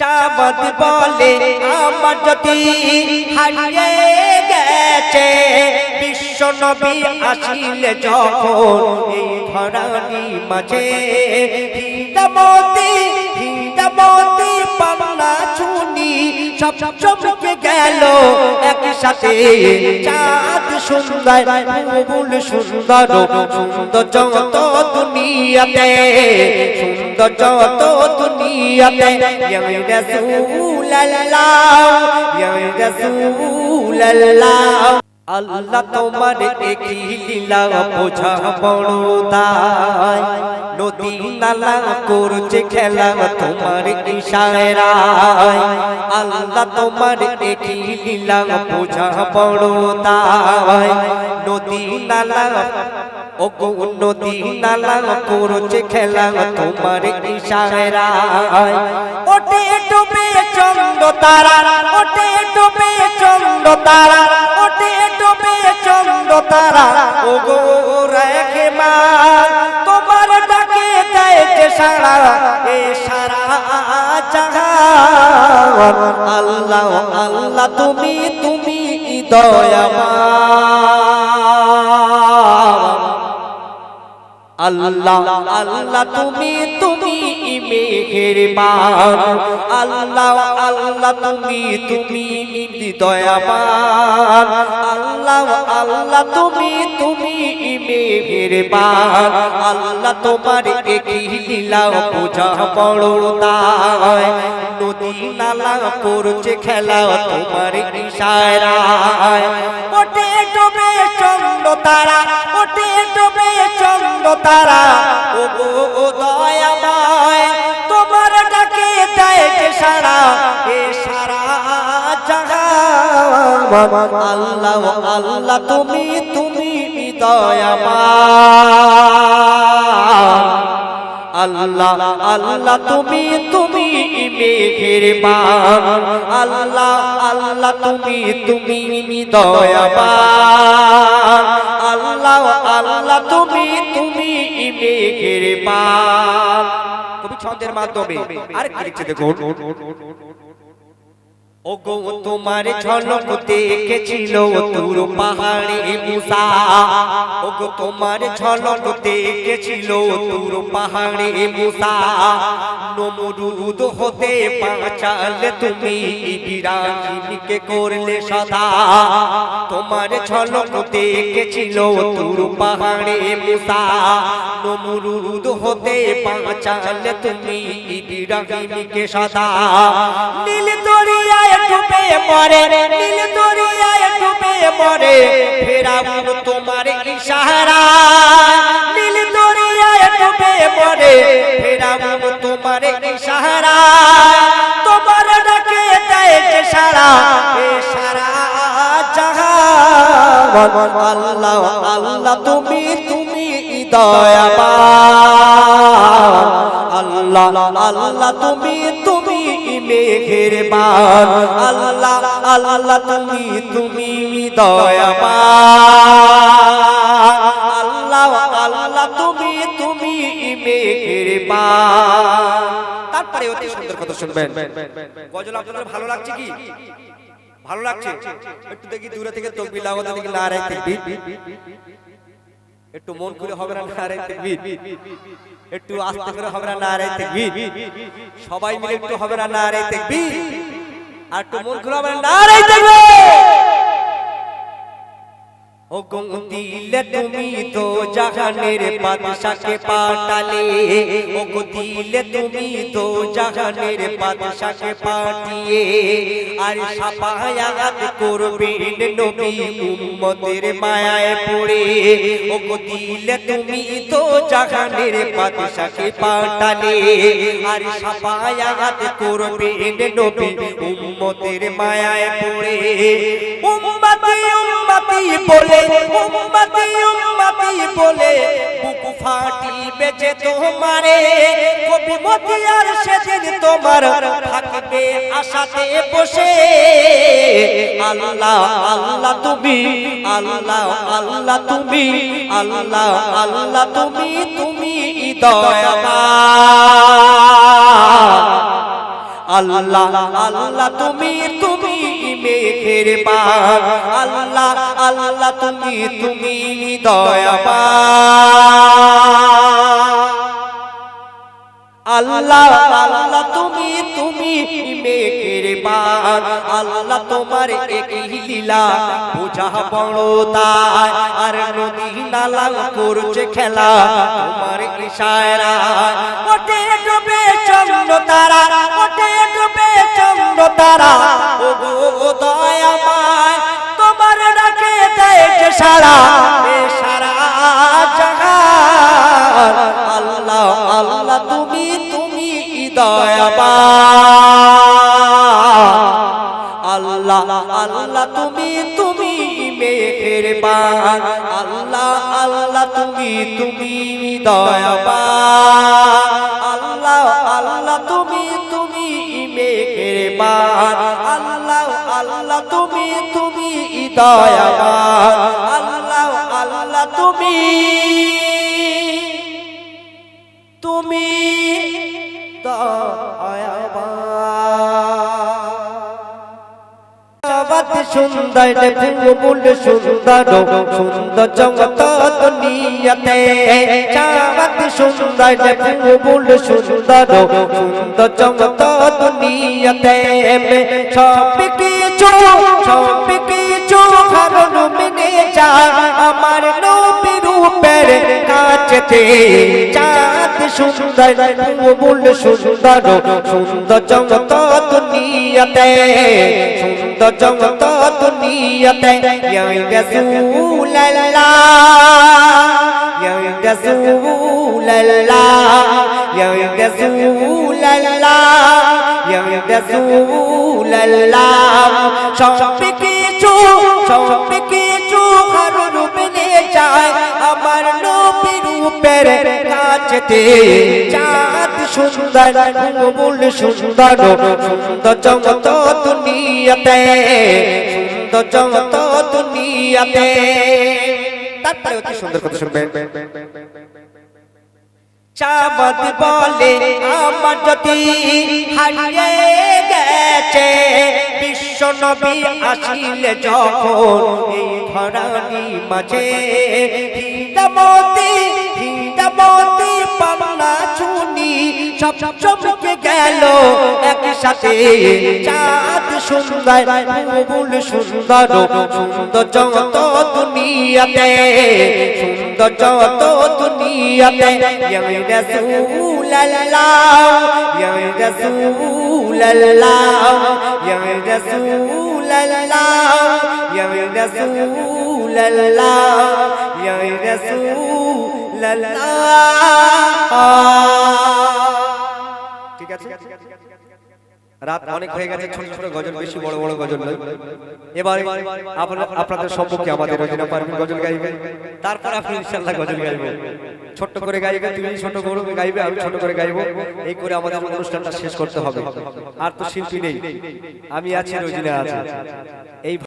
চাবত বলে আমার যদি হারিয়ে গেছে। বিশ্ব নবী আসিলে যখন এই ধরানি মাঝে, হিদামতি হিদামতি পান্না চুনি সব চমকে গেল। একসাথে চাঁদ সুন্দর, ফুল সুন্দর সুন্দর যত দুনিয়াতে, সুন্দর যত দুনিয়াতে, ইয়া রাসূলুল্লাহ ইয়া রাসূলুল্লাহ। আল্লাহ তোমার একই লীলা বোঝা বড় দায় নদী নালা করছে খেলা তোমার ইশারায়। আল্লাহ তোমার একই লীলা বোঝা বড় দায় নদী নালা ও গো নদী নালা করছে খেলা তোমার ইশারায়। ওটে ডুবে চন্দ তারা ওটে ডুবে চন্দ তারা ওটে ডুবে চন্দ তারা। ও গো রেখে মা তোমার ডাকে দেয় যে সারা, এ সারা জাহান। আল্লাহ আল্লাহ, তুমি তুমি দয়াময় আল্লাহ আল্লাহ, তুমি তুমি মেহেরবান। আল্লাহ আল্লাহ, তুমি তুমি দয়াবান আল্লাহ আল্লাহ, তুমি তুমি মেহেরবান। আল্লাহ, তোমার একই বোঝা বড় দায় নদী নালা করছে খেলা তোমার ইশারায়। ওটে ডোবে চন্দ্র তারা তারা ও গো দয়াময়, তোমার ডাকে দেয় যে সারা, এ সারা আল্লাহ আল্লাহ, তুমি তুমি দয়াময়। আল্লাহ আল্লাহ, তুমি তুমি মেহেরবান। আল্লাহ আল্লাহ, তুমি তুমি দয়াবান। আল্লাহ আল্লাহ, তুমি তুমি মেহেরবান কবি ছন্দের মাধ্যমে। আরেকটি লিখছে দেখুন। ও গো তোমার ঝলক দেখেছিল তোর পাহাড়ে মুসা। ও গো তোমার ঝলক দেখেছিল তোর পাহাড়ে মুসা। নমরুদ হতে বাঁচালে তুমি ইব্রাহিমকে করলে সদা। তোমার ঝলক দেখেছিল তোর পাহাড়ে মুসা। নমরুদ হতে বাঁচালে তুমি ইব্রাহিমকে সদা। নীল দরিয়ায় ডুবে মরে, নীল দরিয়ায় ডুবে মরে, ফেরাউন তোমার ইশারা। নীল দরিয়ায় ডুবে মরে, ফেরাউন তোমার ইশারা। তোমার ডাকে দেয় যে সারা সারা জাহান। আল্লাহ আল্লাহ, তুমি তুমি দয়াবান। আল্লাহ আল্লাহ তুমি তুমি মেহেরবান আল্লাহ আল্লাহ তুমি তুমি দয়াবান। আল্লাহ আল্লাহ তুমি তুমি মেহেরবান তারপরে অতি সুন্দর কথা শুনবেন। গজল আপনাদের ভালো লাগছে কি? ভালো লাগছে? একটু দেখি দূরে থেকে তকবির লাগাতে দেখি তাকবীর একটু মন করে হবে না তাকবীর একটু আস্তে করে হবে না নারে তাকবীর। সবাই মিলে একটু হবে না নারে দেখবি আর একটু মন খুলে হবে না ও দিলে তুমি তো জাহানের বাদশাকে পাঠালে। ও দিলে তুমি তো জাহানের বাদশাকে পাঠিয়ে। আর সাফায়াত করবেন নবী উম্মতের মায়ায় পড়ে। ও দিলে তুমি তো জাহানের বাদশাকে পাঠালে। আর সাফায়াত করবেন নবী উম্মতের মায়ায় পড়ে। উম্মতি উম্মতি বলে, উম্মতি উম্মতি বলে, বুক ফাটি বেজে তোমারে। কবি মতিয়ার সেদিন তোমার থাকবে আশাতে বসে। আল্লাহ আল্লাহ তুমি, আল্লাহ আল্লাহ তুমি, আল্লাহ আল্লাহ তুমি তুমি দয়াবান। আল্লাহ আল্লাহ তুমি তুমি মেঘের পার আল্লাহ আল্লাহ, তুমি তুমি দয়াবান আল্লাহ আল্লাহ, তুমি তুমি মেঘের বান আল্লাহ, তোমার একই লীলা, বোঝা বড় তাই। আর নদী নালা করছে খেলা, তোমার ইশারা। ওঠে ডুবে চন্দ্র তারা ওঠে চন্দ্র তারা ও দয়াময়, তোমার ডাকে দেয় সারা সারা জাহান। আল্লাহ আল্লাহ, তুমি তুমি দয়াবান আল্লাহ আল্লাহ, তুমি তুমি মেঘের বান। আল্লাহ আল্লাহ, তুমি তুমি দয়াবান তুমি দয়াবান আল্লাহ আল্লাহ তুমি। তুমি সুন্দর ফুল সুন্দর সুন্দর জগত দুনিয়াতে। চাঁদ সুন্দর সুন্দর সুন্দর কিছু সব কিছু কারণ মেনে যা। আমার নবী রূপের কাছেতে চাঁদ সুন্দর, ফুল সুন্দর সুন্দর জগত দুনিয়াতে, সুন্দর জগত দুনিয়াতে, ইয়া রাসূলুল্লাহ ইয়া রাসূলুল্লাহ ইয়া রাসূলুল্লাহ, ইয়া রাসূলুল্লাহ। সব কিছু সব কিছু কারণ মেনে যায়। আমার নবী রূপের কাছেতে চাঁদ সুন্দর মূল সুন্দর সুন্দর জগত দুনিয়াতে, সুন্দর জগত দুনিয়াতে। তারপরে অতি সুন্দর কথা শুনবেন? চাঁদ বলে আমার যদি হারিয়ে গেছে বিশ্ব নবী আসিলে যখন এই ধরানি মাঝে। হিদামতি হিদামতি পান্না চুনি সব চমকে গেল একসাথে। চাঁদ সুন্দর সুন্দর সুন্দর জগত দুনিয়াতে, সুন্দর জগত দুনিয়াতে, ইয়া রাসূলুল্লাহ ইয়া রাসূলুল্লাহ ইয়া রাসূলুল্লাহ ইয়া রাসূলুল্লাহ ইয়া রাসূলুল্লাহ। ঠিক আছে? রাত অনেক হয়ে গেছে, ছোট ছোট গজল, বেশি বড় বড় গজল নয়। এবার আপনাদের সম্মুখে আমাদের রচনা পারবেন গজল গাইবে। তারপর আপনি ইনশাআল্লাহ গজল গাইবে। ছোট্ট করে গাইবে তুমি ছোট করে গাইবে, আমি ছোট করে গাইবো। এই করে আমাদের অনুষ্ঠানটা শেষ করতে হবে। আর তো শিল্পী নেই। আমি আছি, রোজিনা আছে। এই